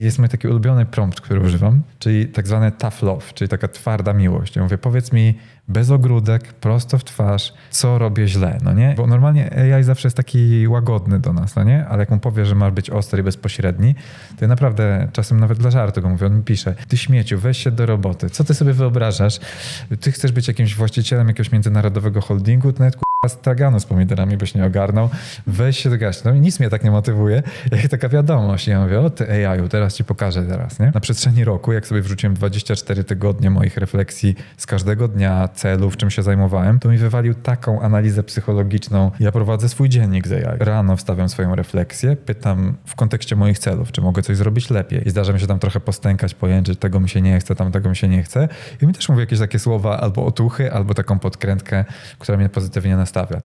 Jest mój taki ulubiony prompt, który używam, czyli tak zwane tough love, czyli taka twarda miłość. Ja mówię, powiedz mi bez ogródek, prosto w twarz, co robię źle, no nie? Bo normalnie AI zawsze jest taki łagodny do nas, no nie? Ale jak mu powie, że masz być ostry i bezpośredni, to ja naprawdę czasem nawet dla żartu go mówię, on mi pisze, ty śmieciu, weź się do roboty, co ty sobie wyobrażasz? Ty chcesz być jakimś właścicielem jakiegoś międzynarodowego holdingu, to nawet straganu z pomidorami byś nie ogarnął, weź się do. No i nic mnie tak nie motywuje, jak taka wiadomość. Ja mówię, o ty AI-u, teraz ci pokażę teraz, nie? Na przestrzeni roku, jak sobie wrzuciłem 24 tygodnie moich refleksji z każdego dnia, celów, czym się zajmowałem, to mi wywalił taką analizę psychologiczną. Ja prowadzę swój dziennik z AI. Rano wstawiam swoją refleksję, pytam w kontekście moich celów, czy mogę coś zrobić lepiej. I zdarza mi się tam trochę postękać, pojęczyć, tego mi się nie chce, tam tego mi się nie chce. I mi też mówi jakieś takie słowa albo otuchy, albo taką podkrętkę, która mnie pozytywnie nastawia.